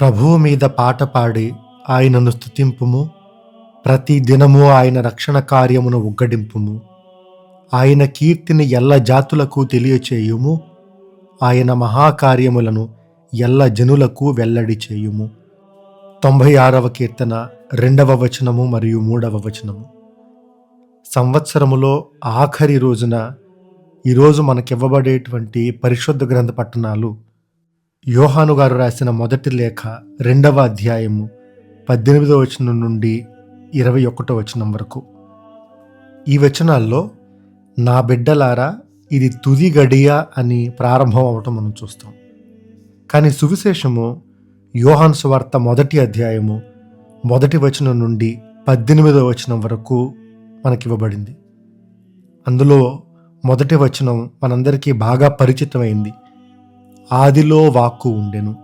ప్రభువు మీద పాట పాడి ఆయనను స్తుతింపుము. ప్రతి దినము ఆయన రక్షణ కార్యమును ఉగ్గడింపుము. ఆయన కీర్తిని ఎల్ల జాతులకు తెలియచేయుము. ఆయన మహాకార్యములను ఎల్ల జనులకు వెల్లడి చేయుము. తొంభై ఆరవ కీర్తన రెండవ వచనము మరియు మూడవ వచనము. సంవత్సరములో ఆఖరి రోజున ఈరోజు మనకివ్వబడేటువంటి పరిశుద్ధ గ్రంథ పట్టణాలు యోహాను గారు రాసిన మొదటి లేఖ రెండవ అధ్యాయము పద్దెనిమిదవ వచనం నుండి ఇరవై ఒకటో వచనం వరకు. ఈ వచనాల్లో నా బిడ్డలారా ఇది తుది గడియ అని ప్రారంభం అవటం మనం చూస్తాం. కానీ సువిశేషము యోహాన్ సువార్త మొదటి అధ్యాయము మొదటి వచనం నుండి పద్దెనిమిదవ వచనం వరకు మనకివ్వబడింది అందులో మొదటి వచనం మనందరికీ బాగా పరిచితమైంది. ఆదిలో వాక్కు ఉండెను.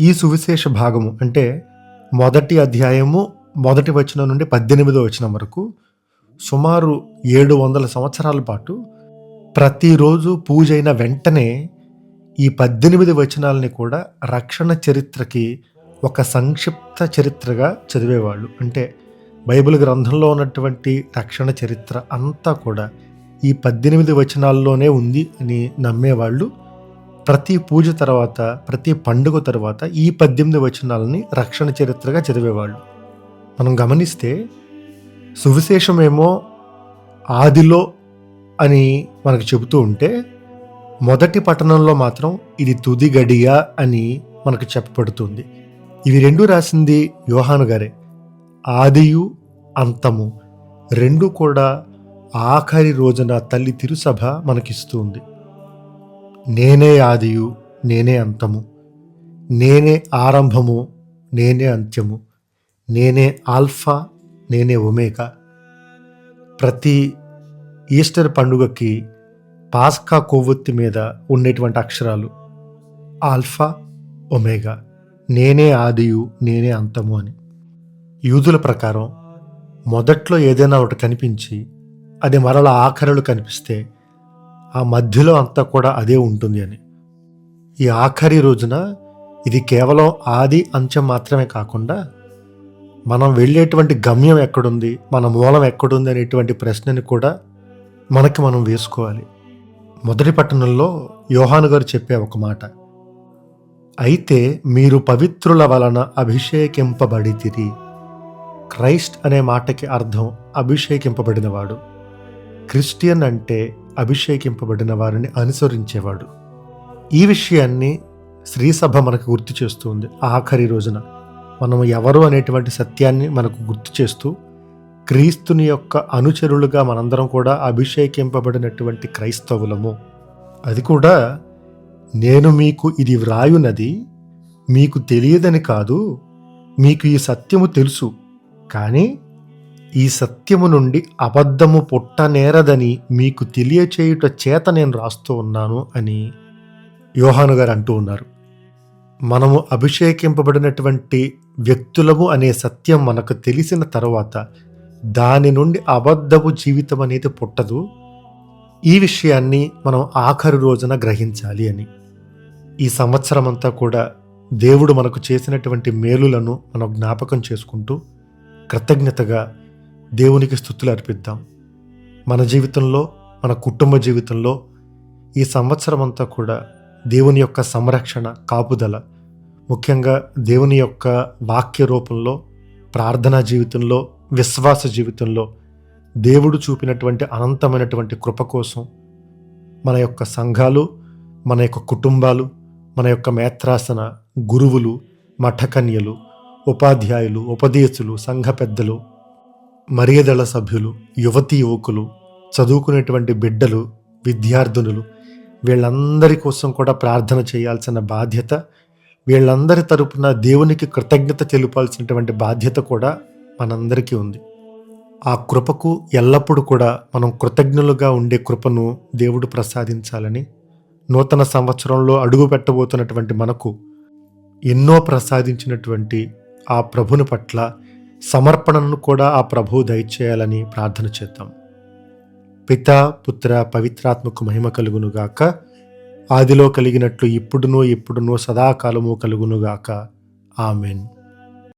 ఈ సువిశేష భాగము అంటే మొదటి అధ్యాయము మొదటి వచనం నుండి పద్దెనిమిదో వచనం వరకు సుమారు ఏడు వందల సంవత్సరాల పాటు ప్రతిరోజు పూజ అయిన వెంటనే ఈ పద్దెనిమిది వచనాలని కూడా రక్షణ చరిత్రకి ఒక సంక్షిప్త చరిత్రగా చదివేవాళ్ళు. అంటే బైబిల్ గ్రంథంలో ఉన్నటువంటి రక్షణ చరిత్ర అంతా కూడా ఈ పద్దెనిమిది వచనాల్లోనే ఉంది అని నమ్మేవాళ్ళు. ప్రతి పూజ తర్వాత ప్రతి పండుగ తర్వాత ఈ పద్దెనిమిది వచనాలని రక్షణ చరిత్రగా చదివేవాళ్ళు. మనం గమనిస్తే సువిశేషమేమో ఆదిలో అని మనకు చెబుతూ ఉంటే మొదటి పట్టణంలో మాత్రం ఇది తుది గడియ అని మనకు చెప్పబడుతుంది. ఇవి రెండు రాసింది యోహాను గారే. ఆదియు అంతము. రెండు కూడా ఆఖరి రోజున తల్లి తిరుసభ మనకిస్తుంది. నేనే ఆదియు నేనే అంతము. నేనే ఆరంభము నేనే అంత్యము. నేనే ఆల్ఫా నేనే ఒమేగా. ప్రతి ఈస్టర్ పండుగకి పాస్కా కొవ్వొత్తి మీద ఉండేటువంటి అక్షరాలు ఆల్ఫా ఒమేగా. నేనే ఆదియు నేనే అంతము అని. యూదుల ప్రకారం మొదట్లో ఏదైనా ఒకటి కనిపించి అది మరల ఆఖరులు కనిపిస్తే ఆ మధ్యలో అంతా కూడా అదే ఉంటుంది అని. ఈ ఆఖరి రోజున ఇది కేవలం ఆది అంచెం మాత్రమే కాకుండా మనం వెళ్ళేటువంటి గమ్యం ఎక్కడుంది మన మూలం ఎక్కడుంది అనేటువంటి ప్రశ్నని కూడా మనకి మనం వేసుకోవాలి. మొదటి పట్టణంలో యోహాను గారు చెప్పే ఒక మాట అయితే మీరు పవిత్రుల వలన అభిషేకింపబడితిరి. క్రైస్ట్ అనే మాటకి అర్థం అభిషేకింపబడినవాడు. క్రిస్టియన్ అంటే అభిషేకింపబడిన వారిని అనుసరించేవాడు. ఈ విషయాన్ని శ్రీసభ మనకు గుర్తు చేస్తుంది ఆఖరి రోజున మనం ఎవరు అనేటువంటి సత్యాన్ని మనకు గుర్తు చేస్తూ క్రీస్తుని యొక్క అనుచరులుగా మనందరం కూడా అభిషేకింపబడినటువంటి క్రైస్తవులము. అది కూడా నేను మీకు ఇది వ్రాయునది మీకు తెలియదని కాదు మీకు ఈ సత్యము తెలుసు. కానీ ఈ సత్యము నుండి అబద్ధము పుట్టనేరదని మీకు తెలియచేయుట చేత నేను రాస్తూ ఉన్నాను అని యోహాను గారు అంటూ ఉన్నారు. మనము అభిషేకింపబడినటువంటి వ్యక్తులము అనే సత్యం మనకు తెలిసిన తర్వాత దాని నుండి అబద్ధపు జీవితం అనేది పుట్టదు. ఈ విషయాన్ని మనం ఆఖరి రోజున గ్రహించాలి అని. ఈ సంవత్సరం అంతా కూడా దేవుడు మనకు చేసినటువంటి మేలులను మనం జ్ఞాపకం చేసుకుంటూ కృతజ్ఞతగా దేవునికి స్థుతులు అర్పిద్దాం. మన జీవితంలో మన కుటుంబ జీవితంలో ఈ సంవత్సరం అంతా కూడా దేవుని యొక్క సంరక్షణ కాపుదల ముఖ్యంగా దేవుని యొక్క వాక్య రూపంలో ప్రార్థనా జీవితంలో విశ్వాస జీవితంలో దేవుడు చూపినటువంటి అనంతమైనటువంటి కృప కోసం మన యొక్క సంఘాలు మన యొక్క కుటుంబాలు మన యొక్క మేత్రాసన గురువులు మఠకన్యలు ఉపాధ్యాయులు ఉపదేశులు సంఘ పెద్దలు మర్యాదళ సభ్యులు యువతీ యువకులు చదువుకునేటువంటి బిడ్డలు విద్యార్థినులు వీళ్ళందరి కోసం కూడా ప్రార్థన చేయాల్సిన బాధ్యత వీళ్ళందరి తరపున దేవునికి కృతజ్ఞత తెలుపాల్సినటువంటి బాధ్యత కూడా మనందరికీ ఉంది. ఆ కృపకు ఎల్లప్పుడూ కూడా మనం కృతజ్ఞులుగా ఉండే కృపను దేవుడు ప్రసాదించాలని నూతన సంవత్సరంలో అడుగు పెట్టబోతున్నటువంటి మనకు ఎన్నో ప్రసాదించినటువంటి ఆ ప్రభుని పట్ల సమర్పణను కూడా ఆ ప్రభువు దయచేయాలని ప్రార్థన చేద్దాం. పిత పుత్ర పవిత్రాత్మకు మహిమ కలుగునుగాక. ఆదిలో కలిగినట్లు ఇప్పుడునో ఇప్పుడునో సదాకాలము కలుగునుగాక. ఆమెన్.